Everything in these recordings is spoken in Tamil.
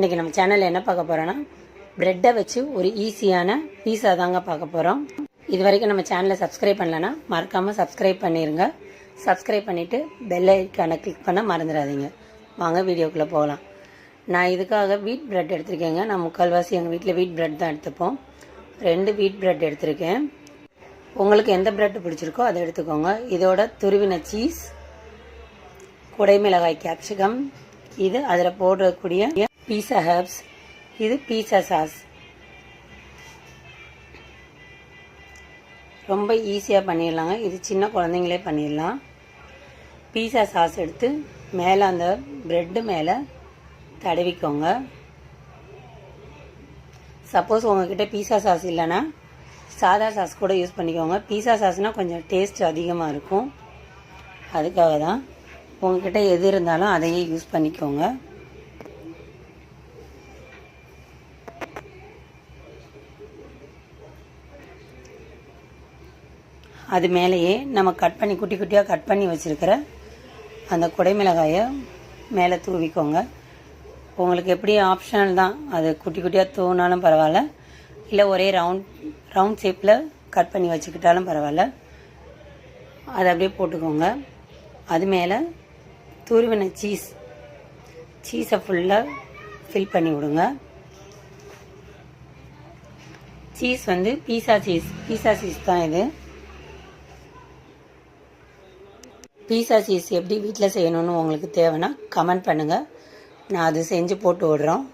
இன்றைக்கி நம்ம சேனலில் என்ன பார்க்க போகிறோன்னா ப்ரெட்டை வச்சு ஒரு ஈஸியான பீஸா தாங்க பார்க்க போகிறோம் இது வரைக்கும் நம்ம சேனலை சப்ஸ்கிரைப் பண்ணலன்னா மறக்காமல் சப்ஸ்கிரைப் பண்ணிடுங்க சப்ஸ்கிரைப் பண்ணிவிட்டு பெல் ஐக்கானை கிளிக் பண்ண மறந்துடாதீங்க. வாங்க வீடியோக்குள்ளே போகலாம். நான் இதுக்காக வீட் ப்ரெட் எடுத்திருக்கேங்க. நான் முக்கால்வாசி எங்கள் வீட்டில் வீட் ப்ரெட் தான் எடுத்துப்போம். ரெண்டு வீட் ப்ரெட் எடுத்திருக்கேன். உங்களுக்கு எந்த ப்ரெட் பிடிச்சிருக்கோ அதை எடுத்துக்கோங்க. இதோட துருவின சீஸ் குடைமிளகாய் கேப்சிகம் இது அதில் போடக்கூடிய பீஸா ஹர்ப்ஸ் இது பீஸா சாஸ் ரொம்ப ஈஸியாக பண்ணிடலாங்க. இது சின்ன குழந்தைங்களே பண்ணிடலாம். பீஸா சாஸ் எடுத்து மேலே அந்த ப்ரெட்டு மேலே தடவிக்கோங்க. சப்போஸ் உங்ககிட்ட பீஸா சாஸ் இல்லைன்னா சாதா சாஸ் கூட யூஸ் பண்ணிக்கோங்க. பீஸா சாஸ்னால் கொஞ்சம் டேஸ்ட் அதிகமாக இருக்கும். அதுக்காக தான் உங்ககிட்ட எது இருந்தாலும் அதையே யூஸ் பண்ணிக்கோங்க. அது மேலேயே நம்ம கட் பண்ணி குட்டி குட்டியாக கட் பண்ணி வச்சுருக்கிற அந்த குடைமிளகாயை மேலே தூவிக்கோங்க. உங்களுக்கு எப்படி ஆப்ஷனல் தான் அது குட்டி குட்டியாக தூவினாலும் பரவாயில்ல இல்லை ஒரே ரவுண்ட் ரவுண்ட் ஷேப்பில் கட் பண்ணி வச்சுக்கிட்டாலும் பரவாயில்ல. அதை அப்படியே போட்டுக்கோங்க. அது மேலே துருவின சீஸ் சீஸை ஃபுல்லாக ஃபில் பண்ணி விடுங்க. சீஸ் வந்து பீஸா சீஸ் பீஸா சீஸ் தான் இது. பீஸா சீஸ் எப்படி வீட்டில் செய்யணும்னு உங்களுக்கு தேவைன்னா கமெண்ட் பண்ணுங்கள் நான் அது செஞ்சு போட்டு விடுறோம்.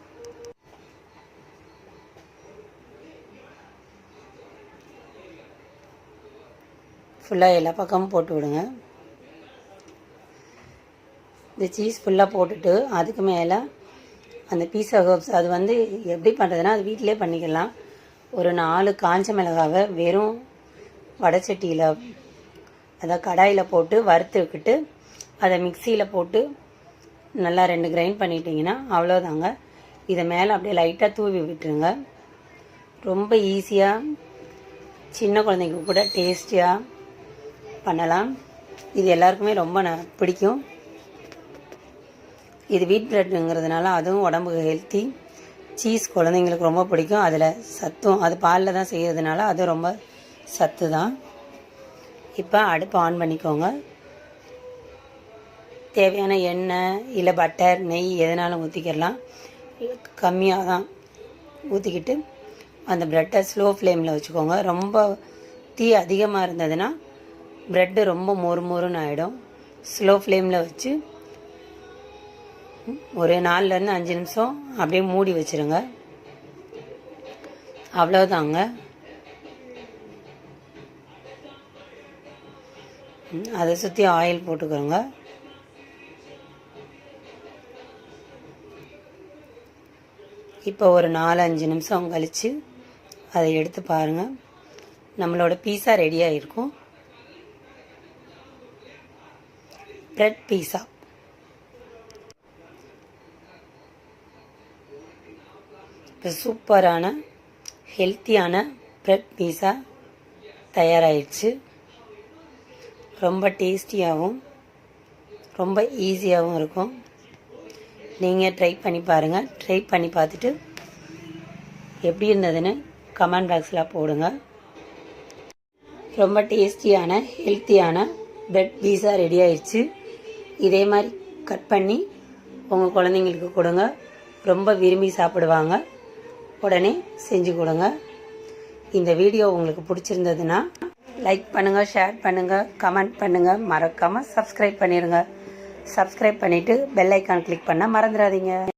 ஃபுல்லாக எல்லா பக்கமும் போட்டு விடுங்க. இந்த சீஸ் ஃபுல்லாக போட்டுட்டு அதுக்கு மேலே அந்த பீஸா ஹர்ப்ஸ் அது வந்து எப்படி பண்ணுறதுன்னா அது வீட்டிலே பண்ணிக்கலாம். ஒரு நாலு காஞ்ச மிளகாவை வெறும் வடச்சட்டியில் அதை கடாயில் போட்டு வறுத்துக்கிட்டு அதை மிக்சியில் போட்டு நல்லா ரெண்டு கிரைண்ட் பண்ணிட்டீங்கன்னா அவ்வளோதாங்க இதை மேலே அப்படியே லைட்டாக தூவி விட்டுருங்க. ரொம்ப ஈஸியாக சின்ன குழந்தைங்க கூட டேஸ்டியாக பண்ணலாம். இது எல்லாருக்குமே ரொம்ப ந பிடிக்கும். இது வீட் பிரெட்டுங்கிறதுனால அதுவும் உடம்புக்கு ஹெல்த்தி சீஸ் குழந்தைங்களுக்கு ரொம்ப பிடிக்கும். அதில் சத்தும் அது பாலில் தான் செய்கிறதுனால அது ரொம்ப சத்து தான் இப்போ அடுப்பு ஆன் பண்ணிக்கோங்க. தேவையான எண்ணெய் இல்லை பட்டர் நெய் எதனாலும் ஊற்றிக்கிடலாம் கம்மியாக தான் ஊற்றிக்கிட்டு அந்த ப்ரெட்டை ஸ்லோ ஃப்ளேமில் வச்சுக்கோங்க. ரொம்ப தீ அதிகமாக இருந்ததுன்னா ப்ரெட்டு ரொம்ப மொறு மொறுன்னு ஆகிடும் ஸ்லோ ஃப்ளேமில் வச்சு ஒரு நாலுலேருந்து அஞ்சு நிமிஷம் அப்படியே மூடி வச்சுருங்க. அவ்வளோதாங்க அதை சுற்றி ஆயில் போட்டுக்கோங்க. இப்போ ஒரு நாலு அஞ்சு நிமிஷம் கழித்து அதை எடுத்து பாருங்கள் நம்மளோட பீஸா ரெடியாக இருக்கும் ப்ரெட் பீஸா இப்போ சூப்பரான ஹெல்த்தியான ப்ரெட் பீஸா தயாராகிடுச்சு ரொம்ப டேஸ்டியாகவும் ரொம்ப ஈஸியாகவும் இருக்கும். நீங்கள் ட்ரை பண்ணி பாருங்கள் ட்ரை பண்ணி பார்த்துட்டு எப்படி இருந்ததுன்னு கமெண்ட் பாக்ஸில் போடுங்க. ரொம்ப டேஸ்டியான ஹெல்த்தியான பிரெட் பீஸா ரெடி ஆயிடுச்சு. இதே மாதிரி கட் பண்ணி உங்கள் குழந்தைங்களுக்கு கொடுங்க. ரொம்ப விரும்பி சாப்பிடுவாங்க. உடனே செஞ்சு கொடுங்க. இந்த வீடியோ உங்களுக்கு பிடிச்சிருந்ததுன்னா லைக் பண்ணுங்கள் ஷேர் பண்ணுங்கள் கமெண்ட் பண்ணுங்கள் மறக்காமல் சப்ஸ்கிரைப் பண்ணிடுங்க சப்ஸ்கிரைப் பண்ணிவிட்டு பெல் ஐக்கான் கிளிக் பண்ண மறந்துடாதீங்க.